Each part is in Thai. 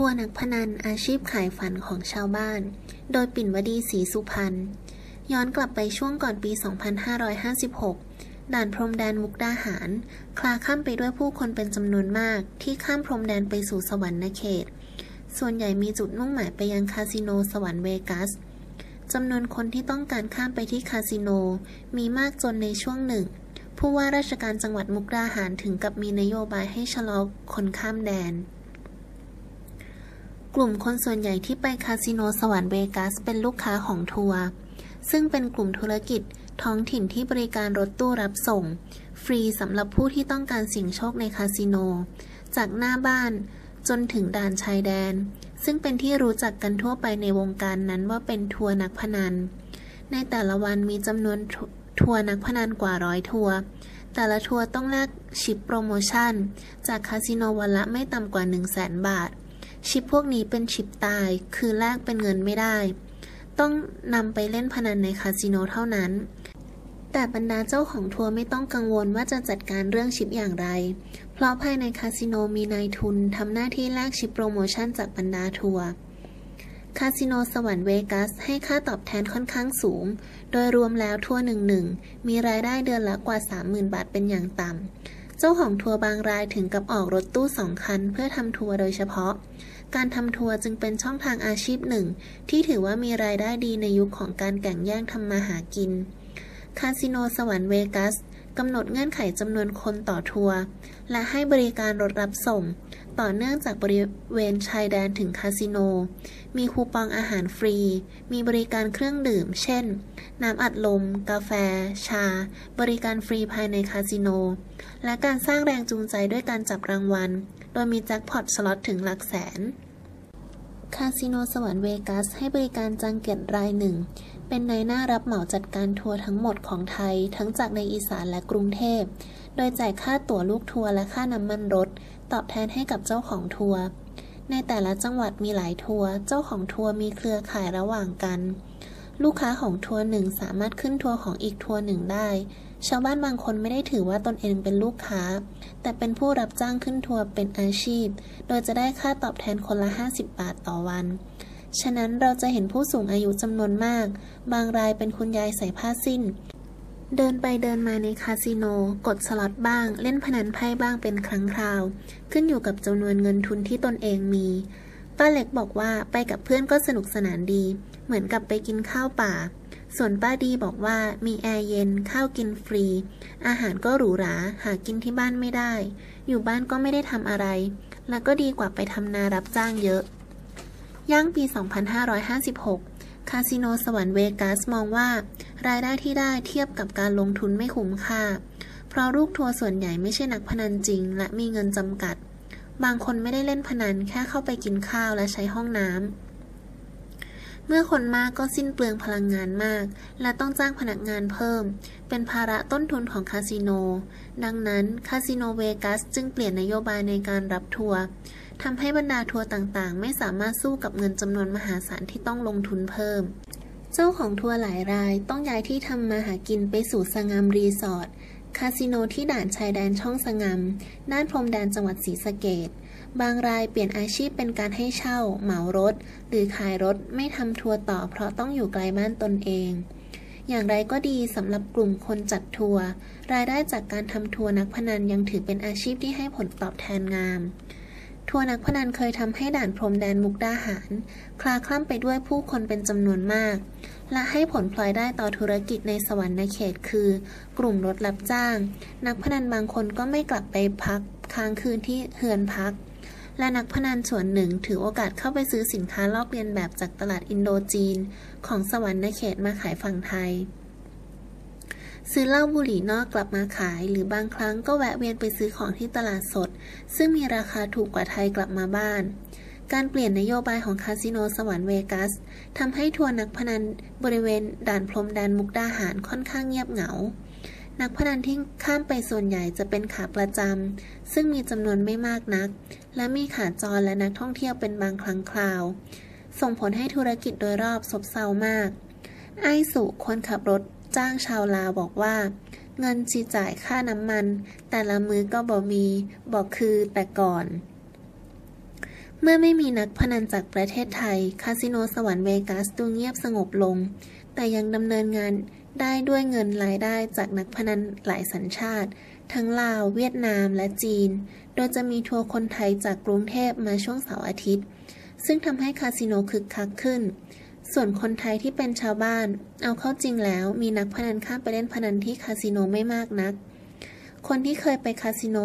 ทัวร์นักพนันอาชีพขายฝันของชาวบ้าน โดยปิ่นวดีศรีสุพรรณ ย้อนกลับไปช่วงก่อนปี 2556 ด่านพรมแดนมุกดาหาร คลาข้ามไปด้วยผู้คนเป็นจำนวนมากที่ข้ามพรมแดนไปสู่สวรรค์เขต ส่วนใหญ่มีจุดมุ่งหมายไปยังคาสิโนสวรรค์เวกัสจำนวนคนที่ต้องการข้ามไปที่คาสิโน มีมากจนในช่วงหนึ่ง ผู้ว่าราชการจังหวัดมุกดาหารถึงกับมีนโยบายให้ชะลอคนข้ามแดน กลุ่มคนส่วนใหญ่ที่ไปคาสิโนสวรรค์เวกัสเป็นลูกค้าของทัวร์ซึ่งเป็นกลุ่มธุรกิจท้องถิ่นที่บริการรถตู้รับส่ง ฟรีสำหรับผู้ที่ต้องการสิ่งโชคในคาสิโน จากหน้าบ้านจนถึงด่านชายแดน ซึ่งเป็นที่รู้จักกันทั่วไปในวงการนั้นว่าเป็นทัวร์นักพนัน ในแต่ละวันมีจำนวนทัทัวร์นักพนันกว่าร้อยทัวร์แต่ละทัวร์ต้องแลกชิปโปรโมชั่น จากคาสิโนวันละไม่ต่ำกว่า 1 0 0 0 0แบาท ชิปพวกนี้เป็นชิปตาย คือแลกเป็นเงินไม่ได้ ต้องนำไปเล่นพนันในคาสิโนเท่านั้น แต่บรรดาเจ้าของทัวร์ไม่ต้องกังวลว่าจะจัดการเรื่องชิปอย่างไร เพราะภายในคาสิโนมีนายทุนทำหน้าที่แลกชิปโปรโมชั่นจากบรรดาทัวร์คาสิโนสวรรค์เวกัสให้ค่าตอบแทนค่อนข้างสูง โดยรวมแล้วทัวร์หนึ่งหนึ่งมีรายได้เดือนละกว่า 30,000 บาทเป็นอย่างต่ำ เจ้าของทัวร์บางรายถึงกับออกรถตู้สองคันเพื่อทำทัวร์โดยเฉพาะ การทำทัวร์จึงเป็นช่องทางอาชีพหนึ่ง ที่ถือว่ามีรายได้ดีในยุคของการแข่งแย่งทำมาหากิน คาสิโนสวรรค์เวกัสกำหนดเงื่อนไขจำนวนคนต่อทัวร์และให้บริการรถรับส่ง ต่อเนื่องจากบริเวณชายแดนถึงคาสิโน มีคูปองอาหารฟรี มีบริการเครื่องดื่ม เช่น น้ำอัดลม กาแฟ ชา บริการฟรีภายในคาสิโน และการสร้างแรงจูงใจด้วยการจับรางวัล โดยมีแจ็คพอตสล็อตถึงหลักแสน คาสิโนสวรรค์เวกัส ให้บริการจังเก็ตรายหนึ่ง เป็นนายหน้ารับเหมาจัดการทัวร์ทั้งหมดของไทย ทั้งจากในอีสานและกรุงเทพ โดยจ่ายค่าตั๋วลูกทัวร์และค่าน้ำมันรถ ตอบแทนให้กับเจ้าของทัวร์ในแต่ละจังหวัดมีหลายทัวร์เจ้าของทัวร์มีเครือข่ายระหว่างกัน ลูกค้าของทัวร์หนึ่งสามารถขึ้นทัวร์ของอีกทัวร์หนึ่งได้ ชาวบ้านบางคนไม่ได้ถือว่าตนเองเป็นลูกค้า แต่เป็นผู้รับจ้างขึ้นทัวร์เป็นอาชีพ โดยจะได้ค่าตอบแทนคนละ 50 บาทต่อวัน ฉะนั้นเราจะเห็นผู้สูงอายุจำนวนมาก บางรายเป็นคุณยายใส่ผ้าสิ้น เดินไปเดินมาในคาสิโน กดสล็อตบ้าง เล่นพนันไพ่บ้างเป็นครั้งคราว ขึ้นอยู่กับจำนวนเงินทุนที่ตนเองมี ป้าเล็กบอกว่าไปกับเพื่อนก็สนุกสนานดี เหมือนกับไปกินข้าวป่า ส่วนป้าดีบอกว่ามีแอร์เย็นข้าวกินฟรี อาหารก็หรูหราหากินที่บ้านไม่ได้ อยู่บ้านก็ไม่ได้ทำอะไร แล้วก็ดีกว่าไปทำนารับจ้างเยอะ ย่างปี 2556คาสิโนสวรรค์เวกัสมองว่า รายได้ที่ได้เทียบกับการลงทุนไม่คุ้มค่า เพราะลูกทัวร์ส่วนใหญ่ไม่ใช่นักพนันจริง และมีเงินจำกัด บางคนไม่ได้เล่นพนันแค่เข้าไปกินข้าวและใช้ห้องน้ำ เมื่อคนมากก็สิ้นเปลืองพลังงานมาก และต้องจ้างพนักงานเพิ่ม เป็นภาระต้นทุนของคาสิโน ดังนั้นคาสิโนเวกัสจึงเปลี่ยนนโยบายในการรับทัวร์ทำให้บรรดาทัวร์ต่างๆ ไม่สามารถสู้กับเงินจำนวนมหาศาลที่ต้องลงทุนเพิ่ม เจ้าของทัวร์หลายรายต้องย้ายที่ทำมาหากินไปสู่สงามรีสอร์ท คาสิโนที่ด่านชายแดนช่องสงามด้านพรมแดนจังหวัดศรีสะเกดบางรายเปลี่ยนอาชีพเป็นการให้เช่า เหมารถ หรือขายรถไม่ทำทัวร์ต่อ เพราะต้องอยู่ไกลบ้านตนเอง อย่างไรก็ดีสำหรับกลุ่มคนจัดทัวร์รายได้จากการทำทัวร์นักพนันยังถือเป็นอาชีพที่ให้ผลตอบแทนงาม ทัวร์นักพนันเคยทำให้ด่านพรมแดนมุกดาหาร คลาคล่ำไปด้วยผู้คนเป็นจำนวนมาก และให้ผลพลอยได้ต่อธุรกิจในสวรรค์เขตคือ กลุ่มรถรับจ้าง นักพนันบางคนก็ไม่กลับไปพักค้างคืนที่เฮือนพัก และนักพนันส่วนหนึ่งถือโอกาสเข้าไปซื้อสินค้าลอกเลียนแบบจากตลาดอินโดจีน ของสวรรค์เขตมาขายฝั่งไทย ซื้อเหล้าบุหรี่นอกกลับมาขาย หรือบางครั้งก็แวะเวียนไปซื้อของที่ตลาดสด ซึ่งมีราคาถูกกว่าไทยกลับมาบ้าน การเปลี่ยนนโยบายของคาสิโนสวรรค์เวกัสทำให้ทัวร์นักพนันบริเวณด่านพรมแดนมุกดาหารค่อนข้างเงียบเหงา นักพนันที่ข้ามไปส่วนใหญ่จะเป็นขาประจำซึ่งมีจำนวนไม่มากนัก และมีขาจรและนักท่องเที่ยวเป็นบางครั้งคราว ส่งผลให้ธุรกิจโดยรอบซบเซามากไอ้สุคนขับรถ จ้างชาวลาวบอกว่า เงินจีจ่ายค่าน้ำมัน แต่ละมือก็บ่มีบอกคือแต่ก่อน เมื่อไม่มีนักพนันจากประเทศไทย คาสิโนสวรรค์เวกัสดูเงียบสงบลง แต่ยังดำเนินงานได้ด้วยเงินรายได้จากนักพนันหลายสัญชาติ ทั้งลาว เวียดนามและจีน โดยจะมีทัวร์คนไทยจากกรุงเทพมาช่วงเสาร์อาทิตย์ ซึ่งทำให้คาสิโนคึกคักขึ้น ส่วนคนไทยที่เป็นชาวบ้าน เอาเข้าจริงแล้ว มีนักพนันข้ามไปเล่นพนันที่คาสิโนไม่มากนัก คนที่เคยไปคาสิโน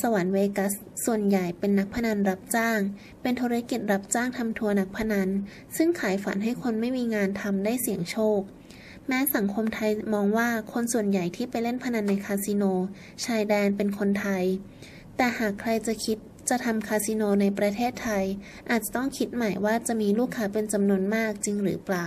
สวรรค์เวกัส ส่วนใหญ่เป็นนักพนันรับจ้าง เป็นธุรกิจรับจ้างทำทัวร์นักพนัน ซึ่งขายฝันให้คนไม่มีงานทำได้เสี่ยงโชค แม้สังคมไทยมองว่าคนส่วนใหญ่ที่ไปเล่นพนันในคาสิโน ชายแดนเป็นคนไทย แต่หากใครจะคิด จะทำคาสิโนในประเทศไทย อาจจะต้องคิดใหม่ว่าจะมีลูกค้าเป็นจำนวนมากจริงหรือเปล่า